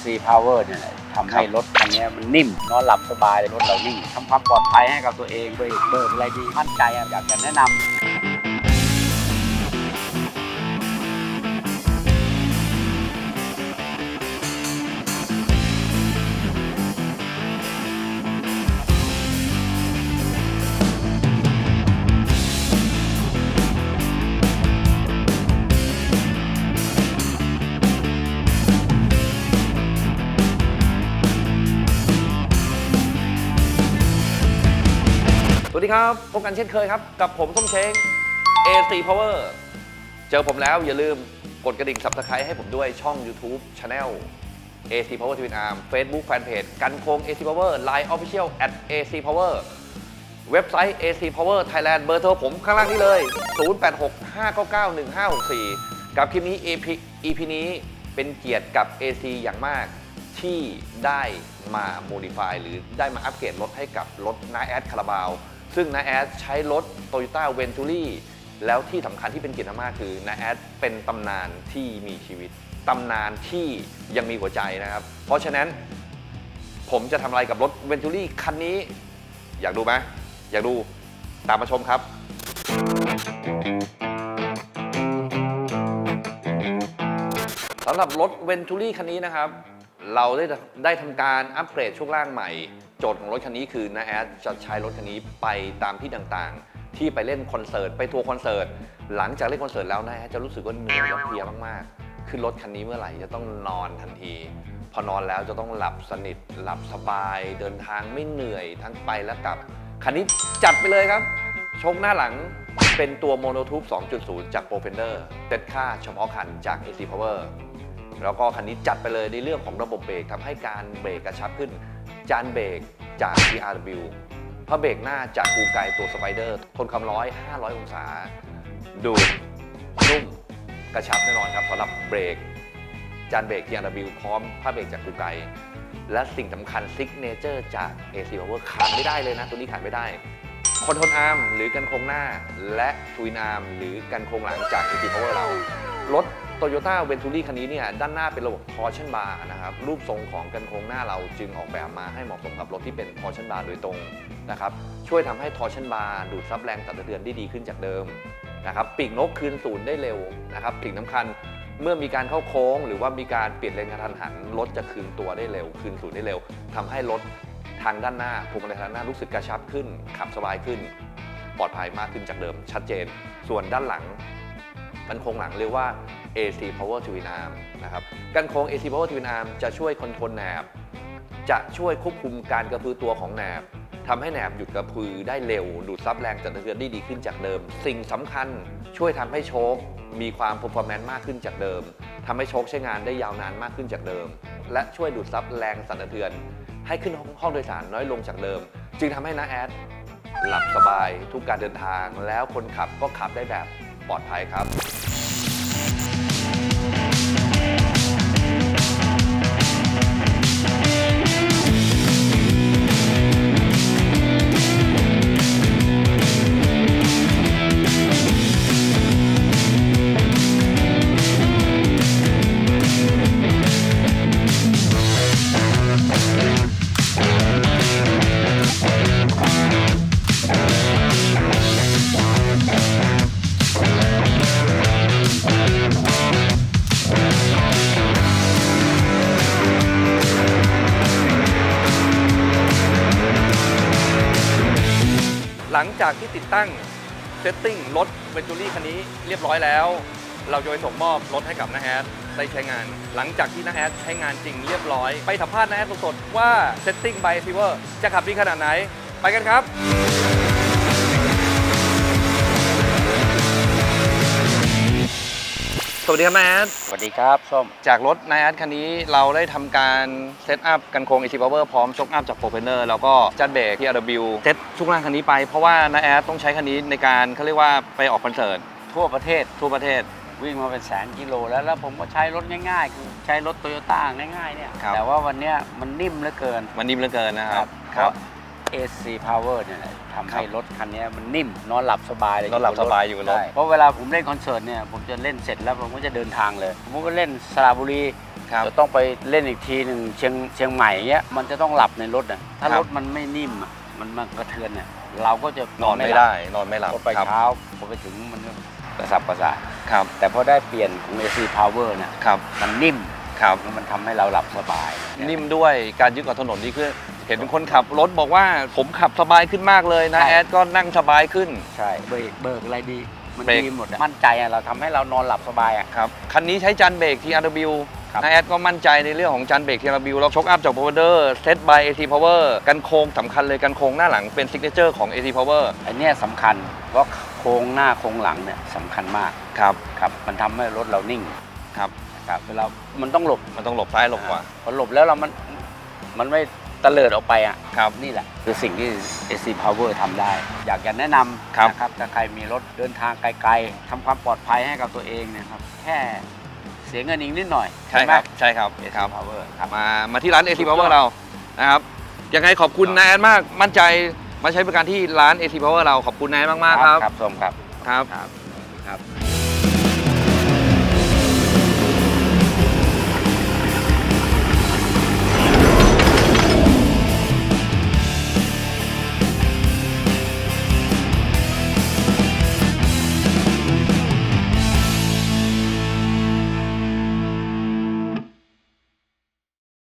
AC Power เนี่ยแหละทำให้รถคันนี้มันนิ่ม นอนหลับสบายเลยรถเรานิ่งทำความปลอดภัยให้กับตัวเองเบรกเบิกอะไรดีมั่นใจอะอยากจะแนะนำ วัสดีครับพบกันเช่นเคยครับ กับผมส้มเช้ง AC Power เจอผมแล้วอย่าลืมกดกระดิ่ง Subscribe ให้ผมด้วยช่อง YouTube Channel AC Power Twin Arm Facebook Fanpage กันโคง AC Power Line Official at AC Power เว็บไซต์ AC Power Thailand เบอร์โทรผมข้างล่างนี้เลย 0865991564 กับคลิปนี้ EP, EP นี้เป็นเกียรติกับ AC อย่างมากที่ได้มาโมดิฟายหรือได้มาอัปเกรดรถให้กับรถนาแอดคาราบาว ซึ่งนาแอดใช้รถ Toyota v e n t u r i แล้วที่สำคัญที่เป็นเกียรติมากคือนาแอดเป็นตำนานที่มีชีวิตตำนานที่ยังมีหัวใจนะครับ เพราะฉะนั้นผมจะทำอะไรกับรถ v e n t u r i คันนี้ อยากดูไหมอยากดูตามมาชมครับสำหรับรถ v e n t u r i คันนี้นะครับ เราได้ได้ทำการอัปเกรดช่วงล่างใหม่ โจทย์ของรถคันนี้คือนาแอดจะใช้รถคันนี้ไปตามที่ต่างๆ ที่ไปเล่นคอนเสิร์ตไปทัวร์คอนเสิร์ตหลังจากเล่นคอนเสิร์ตแล้วนาแอดจะรู้สึกว่าเหนื่อยและเพลียมากๆขึ้นรถคันนี้เมื่อไหร่จะต้องนอนทันที พอนอนแล้วจะต้องหลับสนิทหลับสบาย เดินทางไม่เหนื่อยทั้งไปและกลับคันนี้จัดไปเลยครับชกหน้าหลังเป็นตัวโมโนทูบ2.0 จาก p r o f e n d e r เต็ดค่าเฉพาะคันจาก AC Power แล้วก็คันนี้จัดไปเลยในเรื่องของระบบเบรกทำให้การเบรกกระชับขึ้น จานเบรกจาก TRW พระเบรกหน้าจากกูไกตัวสไปเดอร์ทนความร้อย 500 องศา ดูดนุ่มกระชับแน่นอนครับสำหรับเบรกจานเบรก TRW พร้อมผ้าเบรกจากกูไกและสิ่งสำคัญซิกเนเจอร์จาก AC Power ขาดไม่ได้เลยนะ ตัวนี้ขาดไม่ได้คอนโทรลอาร์มหรือกันโครงหน้า และทวินอาร์มหรือกันโครงหลังจาก AC Power เรารถ Toyota v e n t u r i คันนี้เนี่ยด้านหน้าเป็นระบบ torsion bar นะครับรูปทรงของกันโครงหน้าเราจึงออกแบบมาให้เหมาะสมกับรถที่เป็น torsion bar โดยตรงนะครับช่วยทำให้ torsion bar ดูดซับแรงสั่นสะเทือนได้ดีขึ้นจากเดิมนะครับปีกนกคืนศูนย์ได้เร็วนะครับสิ่งสำคัญเมื่อมีการเข้าโค้ง หรือว่ามีการเปลี่ยนเลนกระทันหันรถจะคืนตัวได้เร็ว คืนศูนย์ได้เร็วทำให้รถทางด้านหน้าพวงมาลัยทางหน้ารู้สึกกระชับขึ้น ขับสบายขึ้น ปลอดภัยมากขึ้นจากเดิม ชัดเจน ส่วนด้านหลังกันโครงหลังเรียกว่า AC Power Twin Arm นะครับกันโครง AC Power Twin Arm จะช่วยคอนโทรลแหนบ จะช่วยควบคุมการกระพือตัวของแหนบทำให้แหนบหยุดกระพือได้เร็ว ดูดซับแรงสั่นสะเทือนได้ดีขึ้นจากเดิม สิ่งสำคัญช่วยทำให้โชคมีความ performance มากขึ้นจากเดิมทำให้โชคใช้งานได้ยาวนานมากขึ้นจากเดิม และช่วยดูดซับแรงสั่นสะเทือน ให้ขึ้นห้องโดยสารน้อยลงจากเดิม จึงทำให้นาแอดหลับสบายทุกการเดินทาง แล้วคนขับก็ขับได้แบบปลอดภัยครับ หลังจากที่ติดตั้งเซตติ้งรถเวนจูรี่คันนี้เรียบร้อยแล้ว เราจะไปส่งมอบรถให้กับนาแอดได้ใช้งาน หลังจากที่นาแอดใช้งานจริงเรียบร้อย ไปสัมภาษณ์นาแอดสดๆว่าเซตติ้งไบซีเวอร์จะขับดีขนาดไหน ไปกันครับ วัสดีครับนาแอดสวัสดีครับส้มจากรถนาแอดคันนี้เราได้ทำการเซตอัพกันโครง AC Power พร้อมช็อคอัพจากโปรเพนเนอร์แล้วก็จัดเบรก TRW เซตช่วงล่างคันนี้ไปเพราะว่านาแอดต้องใช้คันนี้ในการเขาเรียกว่าไปออกคอนเสิร์ตทั่วประเทศทั่วประเทศวิ่งมาเป็นแสนกิโลแล้วแล้วผมก็ใช้รถง่ายๆ คือใช้รถโตโยต้าง่ายๆเนี่ยครับแต่ว่าวันเนี้ยมันนิ่มเหลือเกิน มันนิ่มเหลือเกินนะครับเพราะ AC Power เนี่ยแหละทำให้ครับรถคันนี้มันนิ่ม นอนหลับสบายเลยนอนหลับสบายอยู่บนรถใช่เพราะเวลาผมเล่นคอนเสิร์ตเนี่ยผมจะเล่นเสร็จแล้วผมก็จะเดินทางเลย ผมก็เล่นสระบุรีครับจะต้องไปเล่นอีกทีหนึ่งเชียงเชียงใหม่เงี้ยมันจะต้องหลับในรถอะถ้าครับรถมันไม่นิ่มอะมันมันกระเทือนเนี่ยเราก็จะนอนไม่หลับได้ นอนไม่หลับพอไปครับเช้าพอไปถึงมันก็กระสับกระส่ายครับแต่พอได้เปลี่ยนของ AC Power เนี่ยครับมันนิ่ม ครับแล้วมันทำให้เราหลับสบายนิ่มด้วยการยึดเกาะถนนดีขึ้น เห็นเป็นคนขับรถบอกว่าผมขับสบายขึ้นมากเลยนะ ใช่ แอดก็นั่งสบายขึ้น ใช่เบรกเบิกอะไรดี มันเบรก ดีหมดอะมั่นใจอะเราทำให้เรานอนหลับสบายอะ ครับคันนี้ใช้จานเบรก TRW ครับ นะแอดก็มั่นใจในเรื่องของจานเบรก TRW แล้วช็อคอัพจาก Power เซต by AT Power กันโค้งสำคัญเลยกันโค้งหน้าหลังเป็นซิกเนเจอร์ของ AT Power อันเนี้ยสำคัญเพราะโค้งหน้าโค้งหลังเนี่ยสำคัญมากครับ ครับ มันทำให้รถเรานิ่ง ครับครับเวลามันต้องหลบมันต้องหลบซ้ายหลบขวาพอหลบแล้วเรามันมันไม่ตะเลิดออกไปอะครับนี่แหละ คือสิ่งที่ AC Power ทำได้ อยากจะแนะนำครับ นะครับถ้าใครมีรถเดินทางไกลๆทำความปลอดภัยให้กับตัวเองเนะครับ แค่เสียเงินอีกนิดหน่อยใช่ไหมครับใช่ครับ AC ครับ Power ครับ มามาที่ร้าน AT สุดยอด Power เรานะครับยังไงขอบคุณนายแอดมากมั่นใจมาใช้บริการที่ร้าน AT Power เราขอบคุณนายแอดมากๆครับ ครับส้มครับ ครับ ครับครับ